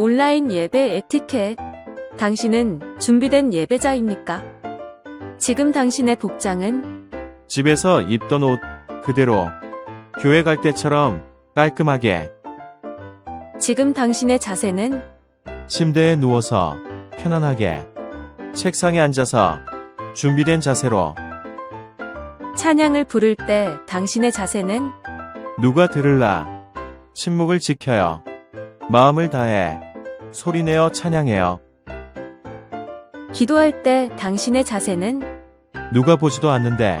온라인 예배 에티켓. 당신은 준비된 예배자입니까? 지금 당신의 복장은? 집에서 입던 옷 그대로 교회 갈 때처럼 깔끔하게. 지금 당신의 자세는? 침대에 누워서 편안하게 책상에 앉아서 준비된 자세로. 찬양을 부를 때 당신의 자세는? 누가 들을라 침묵을 지켜요 마음을 다해 소리내어 찬양해요 기도할 때 당신의 자세는 누가 보지도 않는데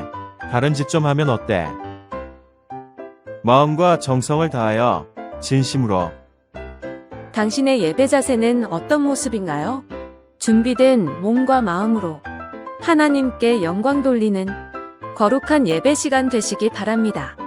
다른 짓좀 하면 어때 마음과 정성을 다하여 진심으로 당신의 예배 자세는 어떤 모습인가요? 준비된 몸과 마음으로 하나님께 영광 돌리는 거룩한 예배 시간 되시기 바랍니다.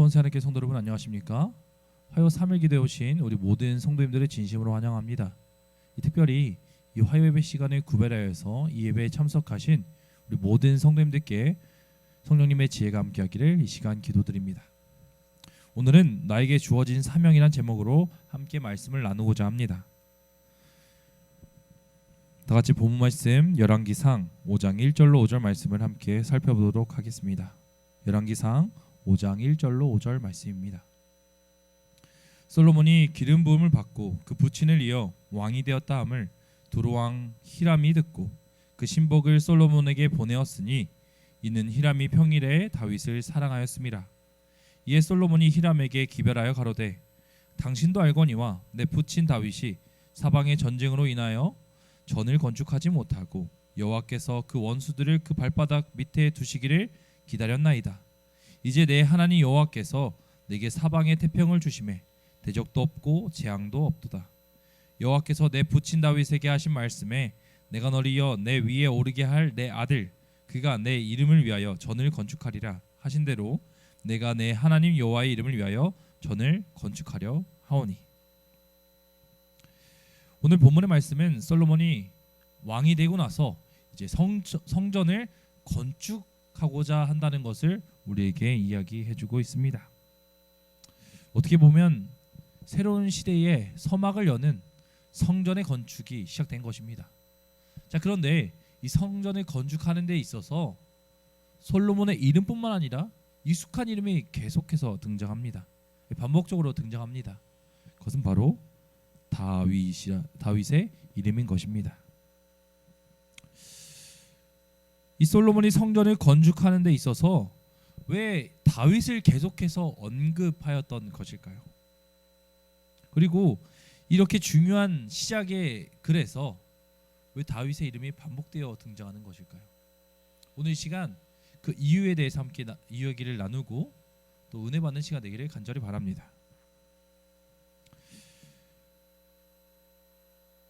하나님께 성도 여러분 안녕하십니까? 화요 3일 기도에 오신 우리 모든 성도님들을 진심으로 환영합니다. 이 특별히 이 화요 예배 시간을 구별하여서 이 예배에 참석하신 우리 모든 성도님들께 성령님의 지혜가 함께하기를 이 시간 기도드립니다. 오늘은 나에게 주어진 사명이란 제목으로 함께 말씀을 나누고자 합니다. 다 같이 본문 말씀 열왕기상 5장 1절로 5절 말씀을 함께 살펴보도록 하겠습니다. 열왕기상 5장 1절로 5절 말씀입니다. 솔로몬이 기름 부음을 받고 그 부친을 이어 왕이 되었다 함을 두로왕 히람이 듣고 그 신복을 솔로몬에게 보내었으니 이는 히람이 평일에 다윗을 사랑하였음이라. 이에 솔로몬이 히람에게 기별하여 가로되 당신도 알거니와 내 부친 다윗이 사방의 전쟁으로 인하여 전을 건축하지 못하고 여호와께서 그 원수들을 그 발바닥 밑에 두시기를 기다렸나이다. 이제 내 하나님 여호와께서 내게 사방의 태평을 주심에 대적도 없고 재앙도 없도다. 여호와께서 내 부친 다윗에게 하신 말씀에 내가 너를 이어 내 위에 오르게 할 내 아들 그가 내 이름을 위하여 전을 건축하리라 하신 대로 내가 내 하나님 여호와의 이름을 위하여 전을 건축하려 하오니 오늘 본문의 말씀은 솔로몬이 왕이 되고 나서 이제 성, 성전을 건축 하고자 한다는 것을 우리에게 이야기해주고 있습니다. 어떻게 보면 새로운 시대의 서막을 여는 성전의 건축이 시작된 것입니다. 자 그런데 이 성전을 건축하는 데 있어서 솔로몬의 이름뿐만 아니라 익숙한 이름이 계속해서 등장합니다. 반복적으로 등장합니다. 그것은 바로 다윗이라 다윗의 이름인 것입니다. 이 솔로몬이 성전을 건축하는 데 있어서 왜 다윗을 계속해서 언급하였던 것일까요? 그리고 이렇게 중요한 시작의 글에서 왜 다윗의 이름이 반복되어 등장하는 것일까요? 오늘 이 시간 그 이유에 대해서 함께 나, 이야기를 나누고 또 은혜 받는 시간 되기를 간절히 바랍니다.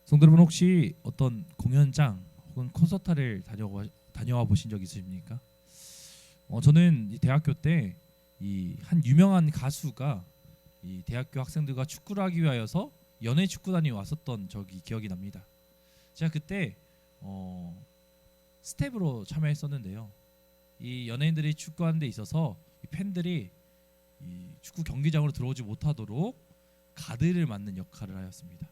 성도 여러분 혹시 어떤 공연장 혹은 콘서트를 다녀와, 다녀와 보신 적 있으십니까? 어, 저는 이 대학교 때 이 한 유명한 가수가 이 대학교 학생들과 축구를 하기 위하여서 연예 축구단이 왔었던 적이 기억이 납니다. 제가 그때 어, 스텝으로 참여했었는데요. 이 연예인들이 축구하는 데 있어서 이 팬들이 이 축구 경기장으로 들어오지 못하도록 가드를 맡는 역할을 하였습니다.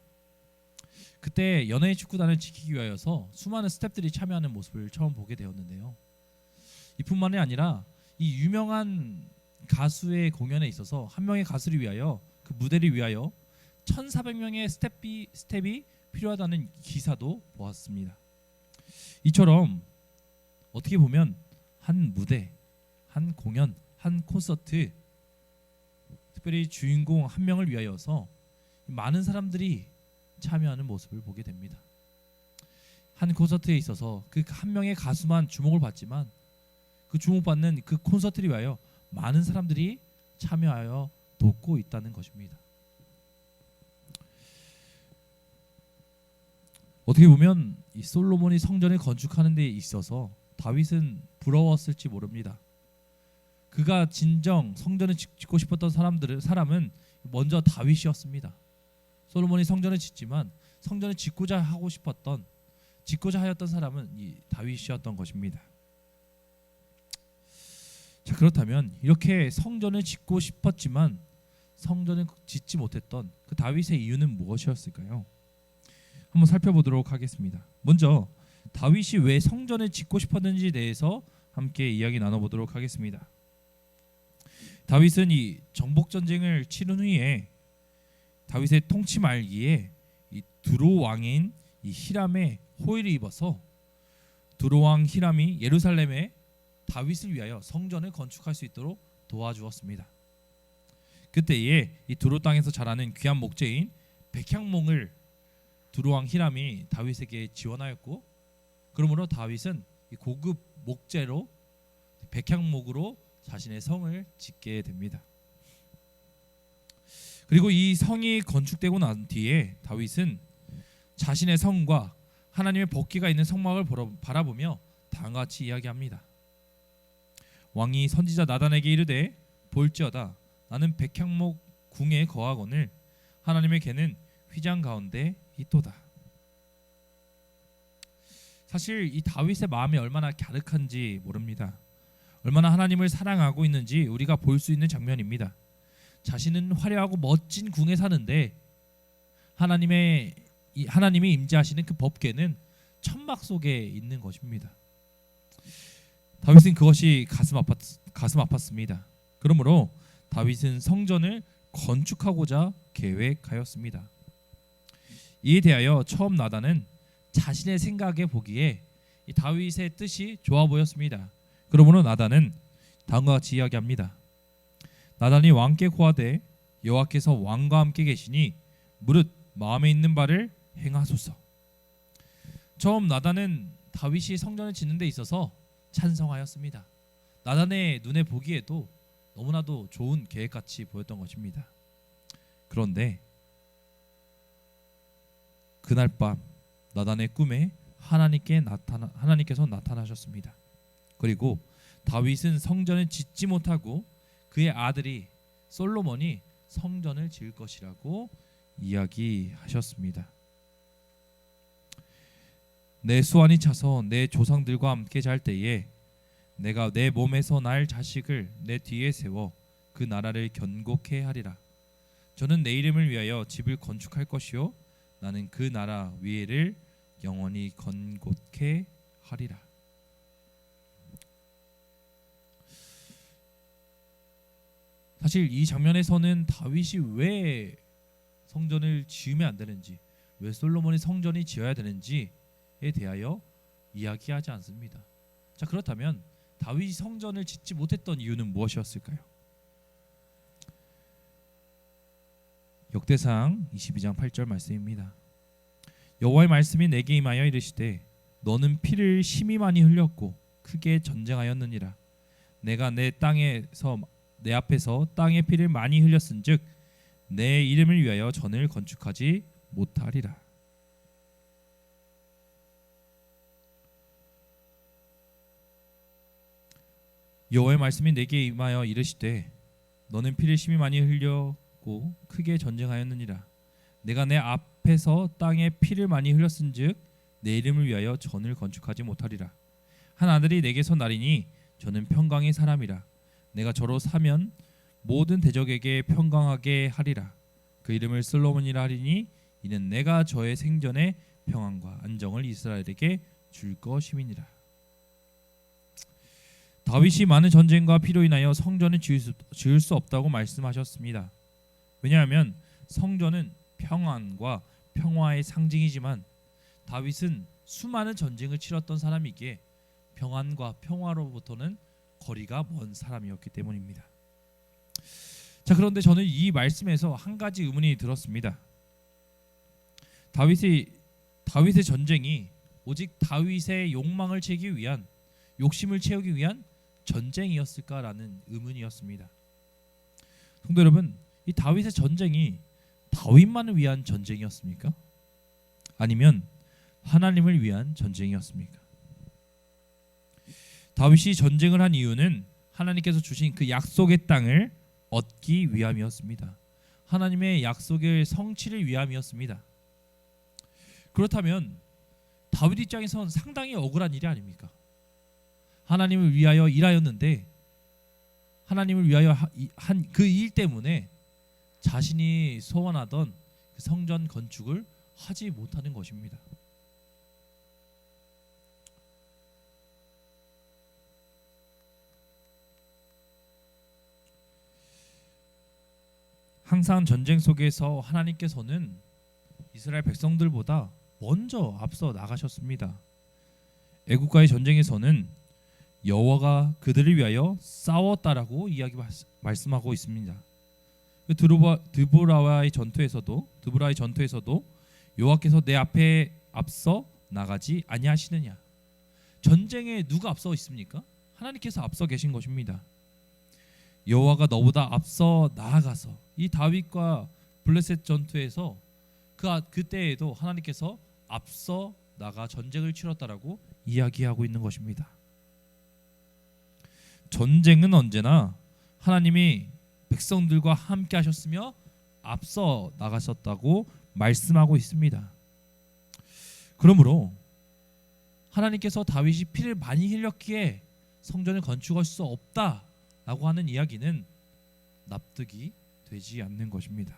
그때 연예인 축구단을 지키기 위하여서 수많은 스태프들이 참여하는 모습을 처음 보게 되었는데요. 이뿐만이 아니라 이 유명한 가수의 공연에 있어서 한 명의 가수를 위하여 그 무대를 위하여 1,400명의 스텝이 스텝이 필요하다는 기사도 보았습니다. 이처럼 어떻게 보면 한 무대, 한 공연, 한 콘서트 특별히 주인공 한 명을 위하여서 많은 사람들이 참여하는 모습을 보게 됩니다. 한 콘서트에 있어서 그 한 명의 가수만 주목을 받지만 그 주목받는 그 콘서트를 위하여 많은 사람들이 참여하여 돕고 있다는 것입니다. 어떻게 보면 이 솔로몬이 성전을 건축하는 데 있어서 다윗은 부러웠을지 모릅니다. 그가 진정 성전을 짓- 짓고 싶었던 사람들은 사람은 먼저 다윗이었습니다. 솔로몬이 성전을 짓지만 성전을 짓고자 하고 싶었던 짓고자 하였던 사람은 이 다윗이었던 것입니다. 자 그렇다면 이렇게 성전을 짓고 싶었지만 성전을 짓지 못했던 그 다윗의 이유는 무엇이었을까요? 한번 살펴보도록 하겠습니다. 먼저 다윗이 왜 성전을 짓고 싶었는지에 대해서 함께 이야기 나눠보도록 하겠습니다. 다윗은 이 정복 전쟁을 치른 후에 다윗의 통치 말기에 이 두로 왕인 이 히람의 호의를 입어서 두로 왕 히람이 예루살렘에 다윗을 위하여 성전을 건축할 수 있도록 도와주었습니다. 그때에 이 두로 땅에서 자라는 귀한 목재인 백향목을 두로 왕 히람이 다윗에게 지원하였고 그러므로 다윗은 이 고급 목재로 백향목으로 자신의 성을 짓게 됩니다. 그리고 이 성이 건축되고 난 뒤에 다윗은 자신의 성과 하나님의 복기가 있는 성막을 바라보며 다음과 같이 이야기합니다. 왕이 선지자 나단에게 이르되 볼지어다 나는 백향목 궁에 거하거늘 하나님의 개는 휘장 가운데 있도다. 사실 이 다윗의 마음이 얼마나 갸륵한지 모릅니다. 얼마나 하나님을 사랑하고 있는지 우리가 볼 수 있는 장면입니다. 자신은 화려하고 멋진 궁에 사는데 하나님의 이 하나님이 임재하시는 그 법궤는 천막 속에 있는 것입니다. 다윗은 그것이 가슴 아팠 가슴 아팠습니다. 그러므로 다윗은 성전을 건축하고자 계획하였습니다. 이에 대하여 처음 나단은 자신의 생각에 보기에 이 다윗의 뜻이 좋아 보였습니다. 그러므로 나단은 다음과 같이 이야기합니다. 나단이 왕께 고하되 여호와께서 왕과 함께 계시니 무릇 마음에 있는 바를 행하소서. 처음 나단은 다윗이 성전을 짓는 데 있어서 찬성하였습니다. 나단의 눈에 보기에도 너무나도 좋은 계획같이 보였던 것입니다. 그런데 그날 밤 나단의 꿈에 하나님께 나타나 하나님께서 나타나셨습니다. 그리고 다윗은 성전을 짓지 못하고 그의 아들이 솔로몬이 성전을 지을 것이라고 이야기하셨습니다. 내 수완이 차서 내 조상들과 함께 잘 때에 내가 내 몸에서 날 자식을 내 뒤에 세워 그 나라를 견고케 하리라. 저는 내 이름을 위하여 집을 건축할 것이요 나는 그 나라 위에를 영원히 건곳케 하리라. 사실 이 장면에서는 다윗이 왜 성전을 지으면 안 되는지, 왜 솔로몬이 성전이 지어야 되는지에 대하여 이야기하지 않습니다. 자 그렇다면 다윗이 성전을 짓지 못했던 이유는 무엇이었을까요? 역대상 22장 8절 말씀입니다. 여호와의 말씀이 내게 임하여 이르시되 너는 피를 심히 많이 흘렸고 크게 전쟁하였느니라. 내가 내 땅에서 내 앞에서 땅의 피를 많이 흘렸은즉 내 이름을 위하여 전을 건축하지 못하리라. 여호와의 말씀이 내게 임하여 이르시되 너는 피를 심히 많이 흘렸고 크게 전쟁하였느니라. 내가 내 앞에서 땅에 피를 많이 흘렸은즉 내 이름을 위하여 전을 건축하지 못하리라. 한 아들이 내게서 나리니 저는 평강의 사람이라. 내가 저로 사면 모든 대적에게 평강하게 하리라. 그 이름을 솔로몬이라 하리니 이는 내가 저의 생전에 평안과 안정을 이스라엘에게 줄 것임이니라. 다윗이 많은 전쟁과 피로 인하여 성전을 지을 수, 지을 수 없다고 말씀하셨습니다. 왜냐하면 성전은 평안과 평화의 상징이지만 다윗은 수많은 전쟁을 치렀던 사람이기에 평안과 평화로부터는 거리가 먼 사람이었기 때문입니다. 자 그런데 저는 이 말씀에서 한 가지 의문이 들었습니다. 다윗의 다윗의 전쟁이 오직 다윗의 욕망을 채기 위한 욕심을 채우기 위한 전쟁이었을까라는 의문이었습니다. 성도 여러분, 이 다윗의 전쟁이 다윗만을 위한 전쟁이었습니까? 아니면 하나님을 위한 전쟁이었습니까? 다윗이 전쟁을 한 이유는 하나님께서 주신 그 약속의 땅을 얻기 위함이었습니다. 하나님의 약속의 성취를 위함이었습니다. 그렇다면 다윗 입장에선 상당히 억울한 일이 아닙니까? 하나님을 위하여 일하였는데 하나님을 위하여 한 그 일 때문에 자신이 소원하던 그 성전 건축을 하지 못하는 것입니다. 항상 전쟁 속에서 하나님께서는 이스라엘 백성들보다 먼저 앞서 나가셨습니다. 애국가의 전쟁에서는 여호와가 그들을 위하여 싸웠다라고 이야기 말씀- 말씀하고 있습니다. 그 드보라, 드보라와의 전투에서도 드보라의 전투에서도 여호와께서 내 앞에 앞서 나가지 아니하시느냐. 전쟁에 누가 앞서 있습니까? 하나님께서 앞서 계신 것입니다. 여호와가 너보다 앞서 나아가서 이 다윗과 블레셋 전투에서 그 아- 그때에도 하나님께서 앞서 나가 전쟁을 치렀다라고 이야기하고 있는 것입니다. 전쟁은 언제나 하나님이 백성들과 함께 하셨으며 앞서 나가셨다고 말씀하고 있습니다. 그러므로 하나님께서 다윗이 피를 많이 흘렸기에 성전을 건축할 수 없다라고 하는 이야기는 납득이 되지 않는 것입니다.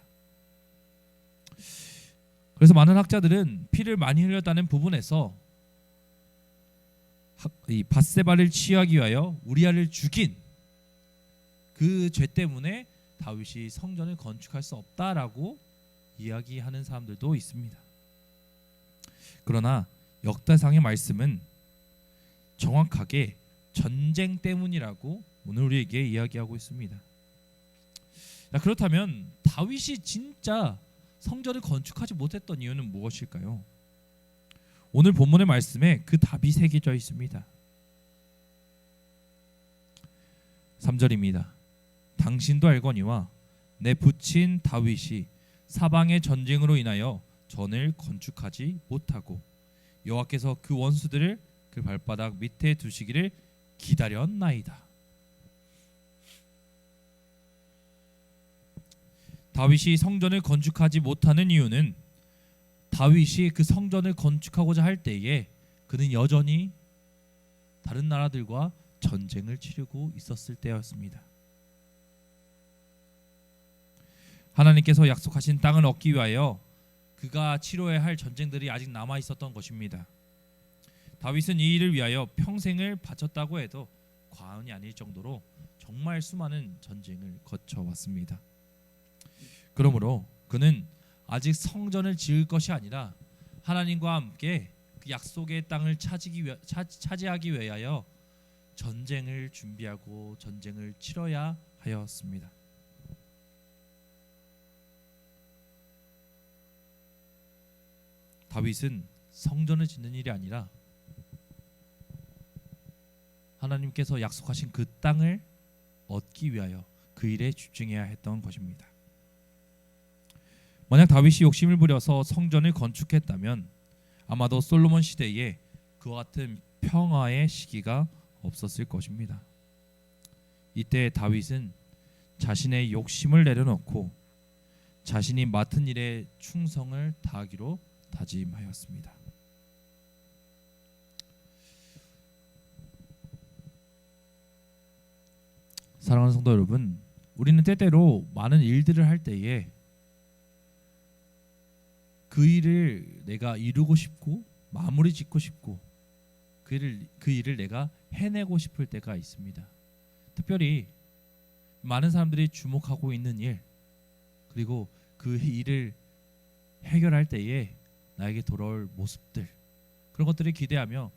그래서 많은 학자들은 피를 많이 흘렸다는 부분에서 학- 이 바세바를 취하기 위하여 우리아를 죽인 그 죄 때문에 다윗이 성전을 건축할 수 없다라고 이야기하는 사람들도 있습니다. 그러나 역대상의 말씀은 정확하게 전쟁 때문이라고 오늘 우리에게 이야기하고 있습니다. 자, 그렇다면 다윗이 진짜 성전을 건축하지 못했던 이유는 무엇일까요? 오늘 본문의 말씀에 그 답이 새겨져 있습니다. 3절입니다. 당신도 알거니와 내 부친 다윗이 사방의 전쟁으로 인하여 전을 건축하지 못하고 여호와께서 그 원수들을 그 발바닥 밑에 두시기를 기다렸나이다. 다윗이 성전을 건축하지 못하는 이유는 다윗이 그 성전을 건축하고자 할 때에 그는 여전히 다른 나라들과 전쟁을 치르고 있었을 때였습니다. 하나님께서 약속하신 땅을 얻기 위하여 그가 치러야 할 전쟁들이 아직 남아 있었던 것입니다. 다윗은 이 일을 위하여 평생을 바쳤다고 해도 과언이 아닐 정도로 정말 수많은 전쟁을 거쳐 왔습니다. 그러므로 그는 아직 성전을 지을 것이 아니라 하나님과 함께 그 약속의 땅을 차지기 위하, 차, 차지하기 위하여 전쟁을 준비하고 전쟁을 치러야 하였습니다. 다윗은 성전을 짓는 일이 아니라 하나님께서 약속하신 그 땅을 얻기 위하여 그 일에 집중해야 했던 것입니다. 만약 다윗이 욕심을 부려서 성전을 건축했다면 아마도 솔로몬 시대에 그와 같은 평화의 시기가 없었을 것입니다. 이때 다윗은 자신의 욕심을 내려놓고 자신이 맡은 일에 충성을 다하기로 다짐하였습니다. 사랑하는 성도 여러분, 우리는 때때로 많은 일들을 할 때에 그 일을 내가 이루고 싶고 마무리 짓고 싶고 그 일을 그 일을 내가 해내고 싶을 때가 있습니다. 특별히 많은 사람들이 주목하고 있는 일 그리고 그 일을 해결할 때에 나에게 돌아올 모습들 그런 것들을 기대하며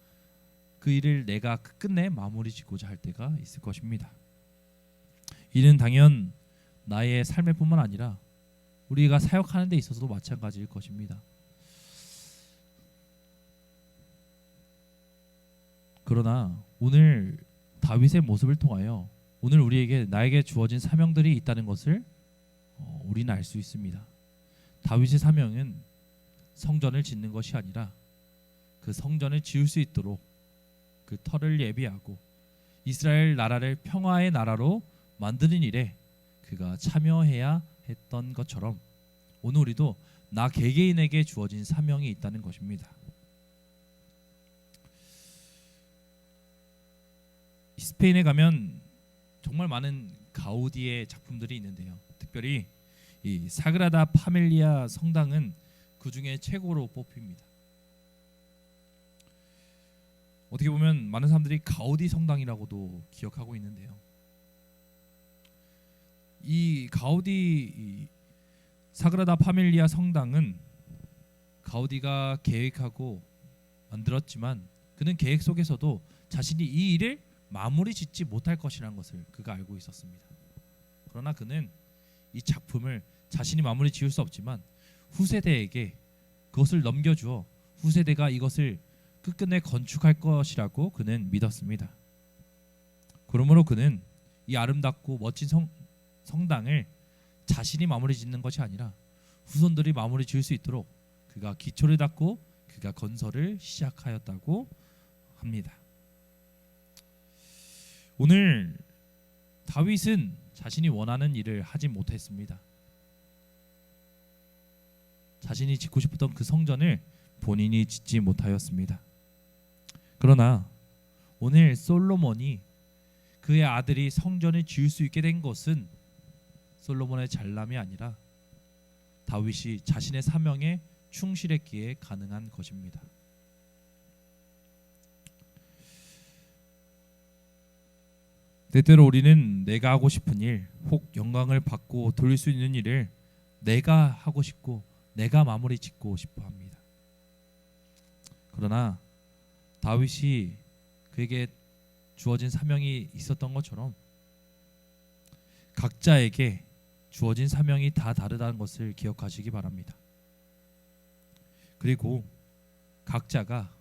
그 일을 내가 끝내 마무리 짓고자 할 때가 있을 것입니다. 이는 당연 나의 삶에뿐만 아니라 우리가 사역하는 데 있어서도 마찬가지일 것입니다. 그러나 오늘 다윗의 모습을 통하여 오늘 우리에게 나에게 주어진 사명들이 있다는 것을 어, 우리는 알 수 있습니다. 다윗의 사명은 성전을 짓는 것이 아니라 그 성전을 지을 수 있도록 그 터를 예비하고 이스라엘 나라를 평화의 나라로 만드는 일에 그가 참여해야 했던 것처럼 오늘 우리도 나 개개인에게 주어진 사명이 있다는 것입니다. 스페인에 가면 정말 많은 가우디의 작품들이 있는데요. 특별히 이 사그라다 파밀리아 성당은 그 중에 최고로 뽑힙니다. 어떻게 보면 많은 사람들이 가우디 성당이라고도 기억하고 있는데요. 이 가우디 이 사그라다 파밀리아 성당은 가우디가 계획하고 만들었지만 그는 계획 속에서도 자신이 이 일을 마무리 짓지 못할 것이라는 것을 그가 알고 있었습니다. 그러나 그는 이 작품을 자신이 마무리 지을 수 없지만 후세대에게 그것을 넘겨주어 후세대가 이것을 끝끝내 건축할 것이라고 그는 믿었습니다. 그러므로 그는 이 아름답고 멋진 성, 성당을 자신이 마무리 짓는 것이 아니라 후손들이 마무리 지을 수 있도록 그가 기초를 닦고 그가 건설을 시작하였다고 합니다. 오늘 다윗은 자신이 원하는 일을 하지 못했습니다. 자신이 짓고 싶었던 그 성전을 본인이 짓지 못하였습니다. 그러나 오늘 솔로몬이 그의 아들이 성전을 지을 수 있게 된 것은 솔로몬의 잘남이 아니라 다윗이 자신의 사명에 충실했기에 가능한 것입니다. 때때로 우리는 내가 하고 싶은 일, 혹 영광을 받고 돌릴 수 있는 일을 내가 하고 싶고 내가 마무리 짓고 싶어 합니다. 그러나 다윗이 그에게 주어진 사명이 있었던 것처럼 각자에게 주어진 사명이 다 다르다는 것을 기억하시기 바랍니다. 그리고 각자가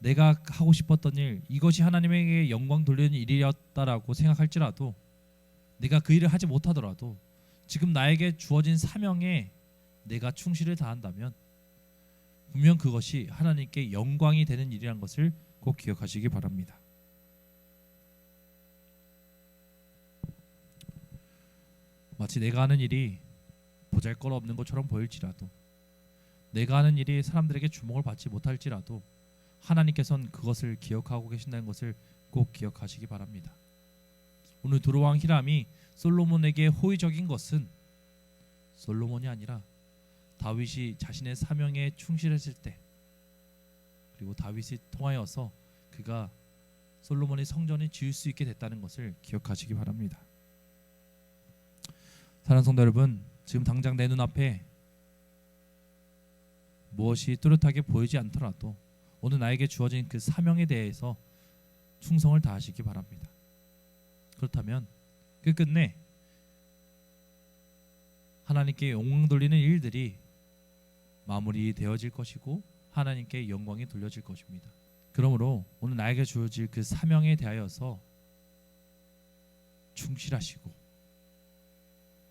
내가 하고 싶었던 일, 이것이 하나님에게 영광 돌리는 일이었다라고 생각할지라도 내가 그 일을 하지 못하더라도 지금 나에게 주어진 사명에 내가 충실을 다한다면 분명 그것이 하나님께 영광이 되는 일이란 것을 꼭 기억하시기 바랍니다. 마치 내가 하는 일이 보잘것없는 것처럼 보일지라도 내가 하는 일이 사람들에게 주목을 받지 못할지라도 하나님께서는 그것을 기억하고 계신다는 것을 꼭 기억하시기 바랍니다. 오늘 두로왕 히람이 솔로몬에게 호의적인 것은 솔로몬이 아니라 다윗이 자신의 사명에 충실했을 때 그리고 다윗이 통하여서 그가 솔로몬의 성전을 지을 수 있게 됐다는 것을 기억하시기 바랍니다. 사랑하는 성도 여러분, 지금 당장 내 눈앞에 무엇이 뚜렷하게 보이지 않더라도 오늘 나에게 주어진 그 사명에 대해서 충성을 다하시기 바랍니다. 그렇다면 끝끝내 하나님께 영광 돌리는 일들이 마무리되어질 것이고 하나님께 영광이 돌려질 것입니다. 그러므로 오늘 나에게 주어질 그 사명에 대하여서 충실하시고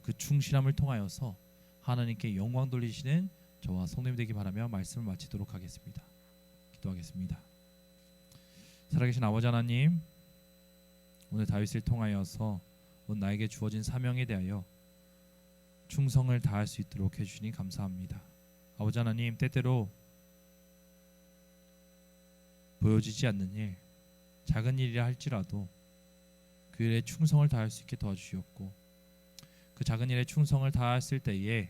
그 충실함을 통하여서 하나님께 영광 돌리시는 저와 성도님 되기 바라며 말씀을 마치도록 하겠습니다. 기도하겠습니다. 살아계신 아버지 하나님, 오늘 다윗을 통하여서 오늘 나에게 주어진 사명에 대하여 충성을 다할 수 있도록 해주시니 감사합니다. 아버지 하나님, 때때로 보여지지 않는 일, 작은 일이라 할지라도 그 일에 충성을 다할 수 있게 도와주시옵고 그 작은 일에 충성을 다했을 때에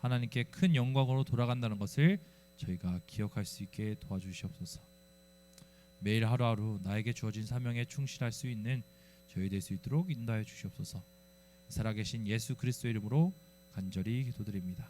하나님께 큰 영광으로 돌아간다는 것을 저희가 기억할 수 있게 도와주시옵소서. 매일 하루하루 나에게 주어진 사명에 충실할 수 있는 저희 될 수 있도록 인도하여 주시옵소서. 살아계신 예수 그리스도 이름으로 간절히 기도드립니다.